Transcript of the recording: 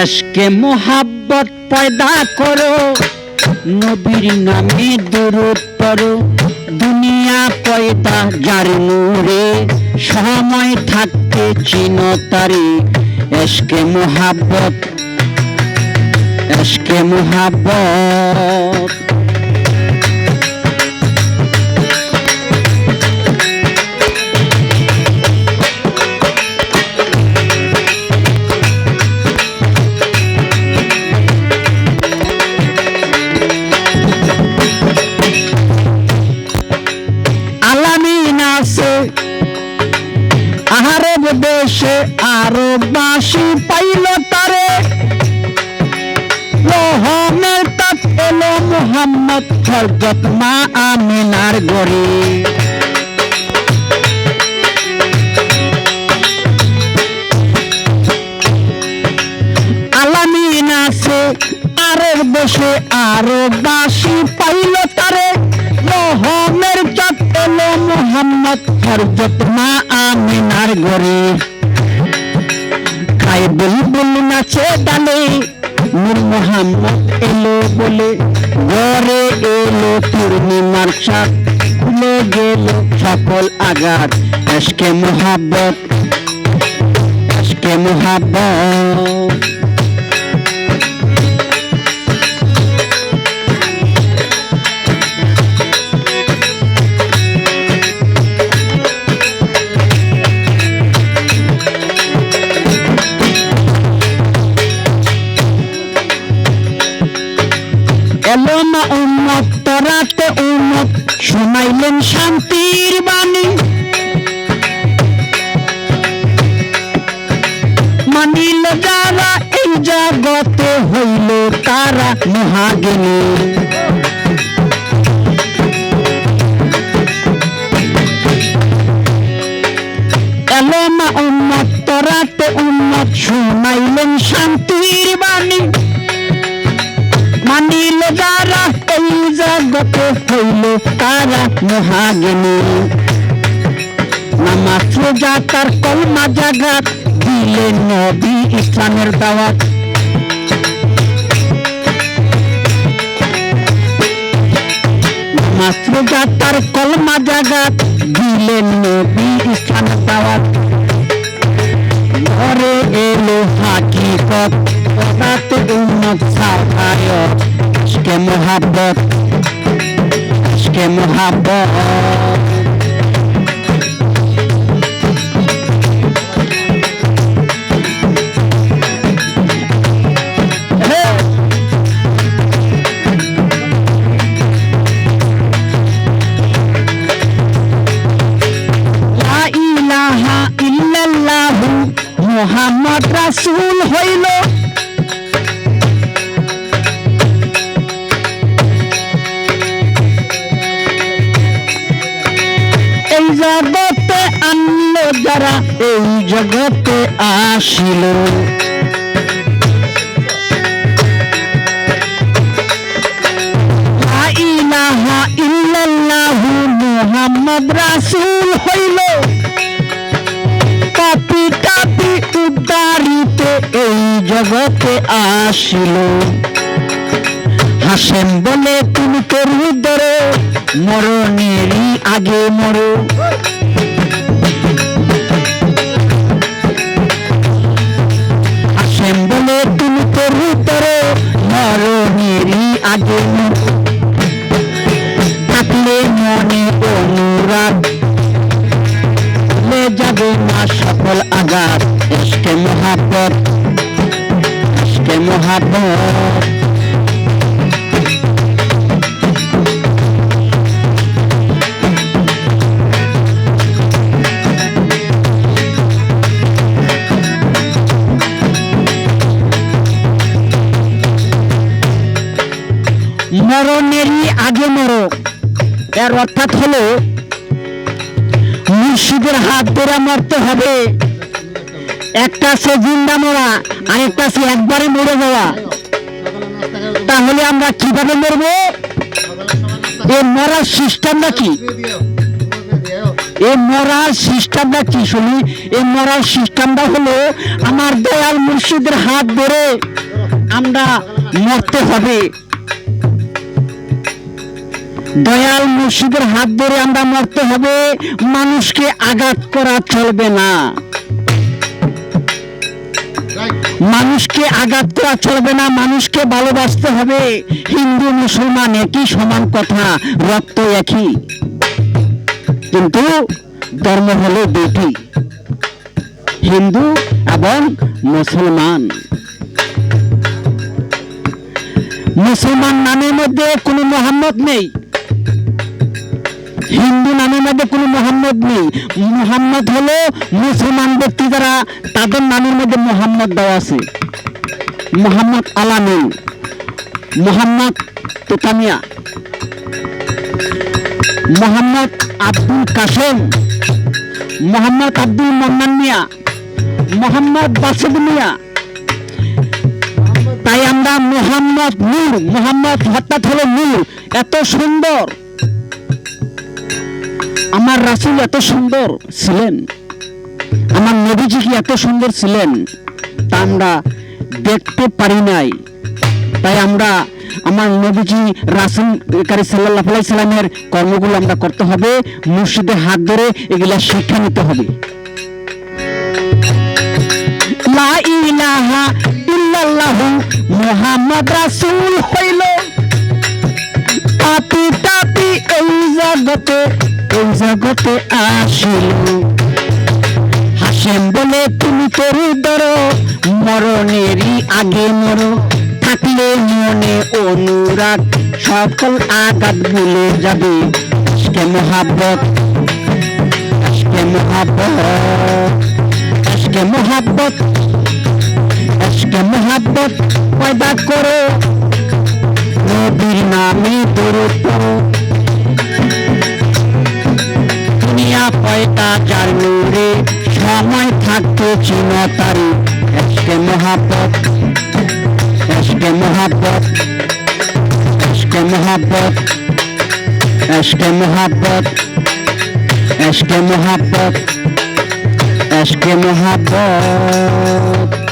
SK মোহাব্বত পয়দা করো, নবীর নামে দূরত পড়ো, দুনিয়া পয়দা যার নূরে, সময় থাকতে চিন তারে এসকে মোহাব্বত এসকে মোহাব্বত। দেশে আরব বাসি পাইল তারে। এলো মোহাম্মদ হরজত মা আমিনার গরে আলামিন আছে দেশে আরব বাসি পাইল তারে। রহমের চাঁদ এলো মোহাম্মদ মা আমিনার গরে খাই বুলবুল নাচে ডালে, নূর মোহাম্মদ এলো বলে ঘরে এলো পূর্ণিমার চাঁদ খুলে গেল সকল আঘাত, এসকে মোহাব্বত এসকে মোহাব্বত। এলো না উন্মত তরাতে উন্মত শোনাইলেন শান্তির বাণী। মানিল যারা এই জগতে হইল তারা মহাগিনী। হইল তারা মহাগিনী নামাজ রোজা তার কলমা জাগাত দিলেন নবী ইসলামের দাওয়াত নামাজ রোজা তার কলমা জাগাত দিলেন নবী ইসলামের দাওয়াত ঘরে এলো হাকিকত পদাত উন্নত সাহায়ত আজকে মোহাব্বত আজকে মোহাব্বত লা জগতে আনলো যারা, এই জগতে আসিল। হইল। এই জগতে আসিল। হাসেন বলে, তুমি তোর ধরে মরণেরই আগে মরো। হাসেন বলে তুমি তোর ধরে মরণেরই আগে থাকলে মনে অনুরাগ। যাবে না সফল আঘাত। এসকে মহাপত এসকে মহাপত মরণেরই আগে মরো এর অর্থাৎ হলো, মুর্শিদের হাত ধরে মরতে হবে। একটা সে জিন্দা মরা, আরেকটা সে একবারে মরে যাওয়া। তাহলে আমরা কীভাবে মরবো? এ মরার সিস্টেমটা কি? এই মরার সিস্টেমটা কি শুনি? এই মরার সিস্টেমটা হলো, আমার দয়াল মুর্শিদের হাত ধরে আমরা মরতে হবে। দয়াল মুর্শিদের হাত ধরে আমরা মরতে হবে, মানুষকে আঘাত করা চলবে না। মানুষকে আঘাত করা চলবে না, মানুষকে ভালোবাসতে হবে। হিন্দু, মুসলমান একই সমান কথা, রক্ত একই। কিন্তু ধর্ম হলো দুটি হিন্দু এবং মুসলমান। মুসলমান নামের মধ্যে কোনো মোহাম্মদ নেই। হিন্দু নামের মধ্যে কোনো মোহাম্মদ নেই। মোহাম্মদ হলো মুসলমান ব্যক্তি যারা তাদের নামের মধ্যে মোহাম্মদ দেওয়া আছে। মোহাম্মদ আলামিন মোহাম্মদ তোতামিয়া। মোহাম্মদ আব্দুল কাসেম মোহাম্মদ আব্দুল মন্নান মিয়া। মোহাম্মদ বাসুদ মিয়া। তাই আমরা মোহাম্মদ নূর। মোহাম্মদ হঠাৎ হলো নূর। এত সুন্দর। আমার রাসূল এত সুন্দর ছিলেন, আমার নবীজি কি এত সুন্দর ছিলেন, তা আমরা দেখতে পারি নাই। তাই আমরা আমার নবীজি রাসুল কারি সাল্লাহ সাল্লামের কর্মগুলো আমরা করতে হবে মুর্শিদের হাত ধরে এগুলা শিক্ষা নিতে হবে। লা ইলাহা ইল্লাল্লাহু মুহাম্মদ রাসূল হইল। পাপি তাপি এই জগতে এই জগতে আসিল। হাসেম বলে, তুমি তরু ধরো মরণেরই আগে মরো। থাকলে মনে অনুরাগ, সকল আঘাত ভুলে যাবে। আজকে মহাব্বত আজকে মহাব্বত আজকে মহাব্বত আজকে মহাব্বত, পয়দা করো। নবীর নামে দরুদ থাকতো চিন তারি আজকে মহাব্বত আজকে মহাব্বত আজকে মহাব্বত আজকে মহাব্বত আজকে মহাব্বত আজকে মহাব্বত